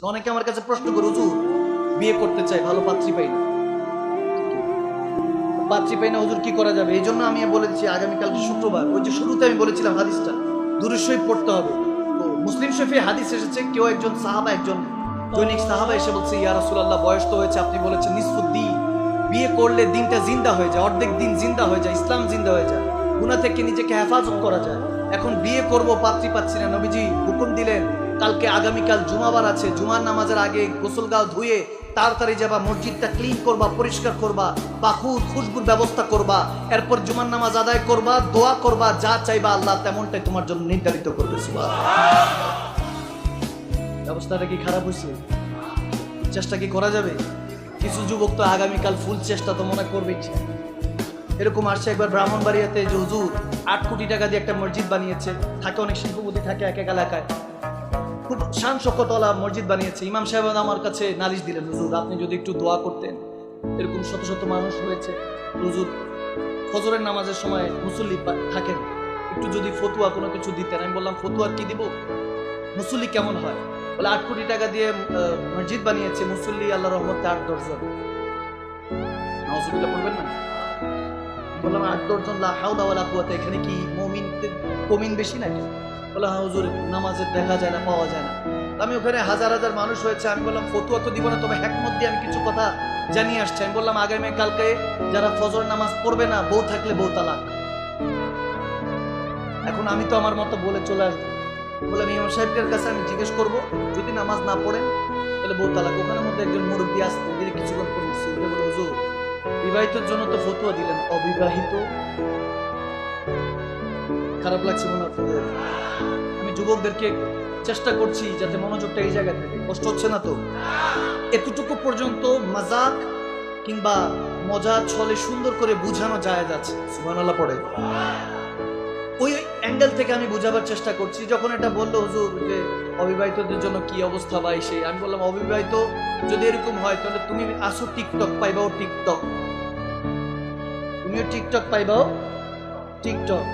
অনেকে আমার কাছে প্রশ্ন করে, হুজুর, বিয়ে করতে চাই, ভালো পাত্রী পাই না। পাত্রী পাই না, হুজুর, কি করা যাবে? এই জন্য আমি বলেছি আগামীকালকে শুক্রবার, ওই যে শুরুতে আমি বলেছিলাম হাদিসটা দূরের পড়তে হবে। মুসলিম শরীফে হাদিস এসেছে, কেউ একজন সাহাবা, একজন দৈনিক সাহাবা এসে বলছে, ইয়া রাসূলুল্লাহ, বয়স তো হয়েছে, আপনি বলেছেন নিসফুদ্দিন। বিয়ে করলে দিনটা জিন্দা হয়ে যায়, অর্ধেক দিন জিন্দা হয়ে যায়, ইসলাম জিন্দা হয়ে যায়। গুনাহ থেকে নিজেকে হেফাজত করা যায়। এখন বিয়ে করব পাত্রী পাচ্ছি না নবীজি হুকুম দিলেন, কালকে আগামীকাল জুমাবার আছে, জুমার নামাজের আগে গোসল গাও ধুয়ে তাড়াতাড়ি যাবা, মসজিদটা ক্লিন করবা, পরিষ্কার করবা পাখুর খুশবুর ব্যবস্থা করবা, এরপর জুমার নামাজ আদায় করবা, দোয়া করবা, যা চাইবা আল্লাহ তেমনটাই তোমার জন্য নির্ধারিত করবে। ব্যবস্থাটা কি খারাপ হয়েছে? চেষ্টা কি করা যাবে? কিছু যুবক তো আগামীকাল ফুল চেষ্টা তো মনে করবেই এরকম আসছে একবার ব্রাহ্মণবাড়িয়াতে যে হুজুর আট কোটি টাকা দিয়ে একটা মসজিদ বানিয়েছে। থাকে অনেক শিল্পপতি, থাকে এক এক এলাকায়। খুব শান শকতলা মসজিদ বানিয়েছে। ইমাম সাহেব আমার কাছে নালিশ দিলেন, হুজুর, আপনি যদি একটু দোয়া করতেন, এরকম শত শত মানুষ হয়েছে হুজুর, ফজরের নামাজের সময় মুসল্লি থাকেন। একটু যদি ফতুয়া কোনো কিছু দিতেন, আমি বললাম, ফতুয়া কি দিব? মুসল্লি কেমন হয়? বলে, আট কোটি টাকা দিয়ে মসজিদ বানিয়েছে মুসল্লি আল্লাহ রহমতে আট দশজন। নজরুল্লাহ পড়বেন না? বললাম আট দশজন লা হাওলা ওয়ালা এখানে কি মমিন কমিন বেশি নাকি? বলে হ্যাঁ হুজুর নামাজের দেখা যায় না, পাওয়া যায় না। আমি ওখানে হাজার হাজার মানুষ হয়েছে, আমি বললাম, ফতুয়া তো দিব না, তবে হ্যাকমত দিয়ে আমি কিছু কথা জানিয়ে আসছি। আমি বললাম, আগামী কালকে যারা ফজর নামাজ পড়বে না, বউ থাকলে বউ তালাক। এখন আমি তো আমার মতো বলে চলে আসব। বললাম, ইমাম সাহেবের কাছে আমি জিজ্ঞেস করব, যদি নামাজ না পড়েন, তাহলে বউ তালাক। ওখানের মধ্যে একজন মুরব্বী আসতে যদি কিছুক্ষণ পর মসজিদে বলে হুজুর বিবাহিতর জন্য তো ফতুয়া দিলেন। অবিবাহিত? খারাপ লাগছে মনে আমি যুবকদেরকে চেষ্টা করছি যাতে মনোযোগটা এই জায়গায় থাকে। কষ্ট হচ্ছে না তো? এতটুকু পর্যন্ত মাজাক কিংবা মজা ছলে সুন্দর করে বুঝানো যায় যাচ্ছে। সুবহানাল্লাহ পড়ে। ওই অ্যাঙ্গেল থেকে আমি বোঝাবার চেষ্টা করছি। যখন এটা বলল হুজুর যে, অবিবাহিতদের জন্য কি অবস্থা বা সে আমি বললাম, অবিবাহিত যদি এরকম হয়, তাহলে তুমি আসো টিকটক পাইবাও টিকটক তুমিও টিকটক পাইবাও টিকটক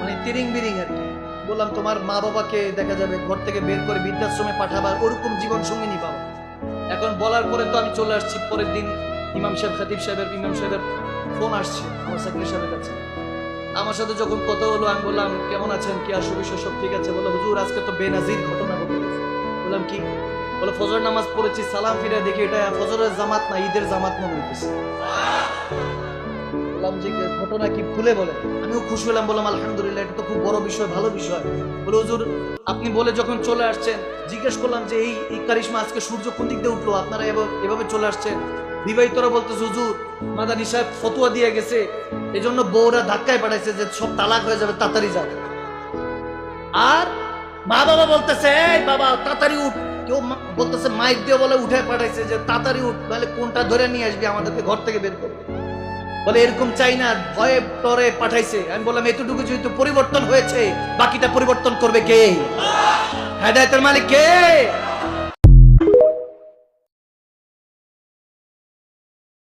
মানে তিরিং বিরিং আর কি। বললাম, তোমার মা বাবাকে দেখা যাবে, ঘর থেকে বের করে বৃদ্ধাশ্রমে পাঠাবার ওরকম জীবন সঙ্গিনী পাবো। এখন বলার পরে তো আমি চলে আসছি, পরের দিন ইমাম সাহেব, খাতিব সাহেবের, ইমাম সাহেবের ফোন আসছে, আমার সাকির সাহেবের কাছে। আমার সাথে যখন কথা হলো, আমি বললাম, কেমন আছেন? কি বিষয় সব ঠিক আছে? বলে হুজুর, আজকে তো বেনাজির ঘটনা ঘটে গেছে বললাম, কি? বলে ফজর নামাজ পড়েছি, সালাম ফিরে দেখি, এটা ফজরের জামাত না ঈদের জামাত মনে হইতেছে? বললাম, যে ঘটনা কি খুলে বলে আমিও খুশি হলাম, বললাম, আলহামদুলিল্লাহ, এটা তো খুব বড় বিষয়, ভালো বিষয়। বলে হুজুর, আপনি বলে যখন চলে আসছেন, জিজ্ঞেস করলাম যে, এই কারিশমা আজকে সূর্য কোন দিক দিয়ে উঠল? আপনারা এভাবে চলে আসছেন? বিবাহিতরা বলতেছে হুজুর, মাদানি সাহেব ফতুয়া দিয়ে গেছে। এই জন্য বউরা ধাক্কায় পাঠাইছে যে সব তালাক হয়ে যাবে, তাড়াতাড়ি যাও। আর মা বাবা বলতেছে, এই বাবা, তাড়াতাড়ি উঠ। কেউ বলতেছে মাইক দিয়ে বলে উঠে পাঠাইছে যে, তাড়াতাড়ি উঠ তাহলে কোনটা ধরে নিয়ে আসবি, আমাদেরকে ঘর থেকে বের করবে। বলে, এরকম চাই না, ভয়ে টরে পাঠাইছে। আমি বললাম, এতটুকু যেহেতু পরিবর্তন হয়েছে, বাকিটা পরিবর্তন করবে কে? হেদায়তের মালিক কে?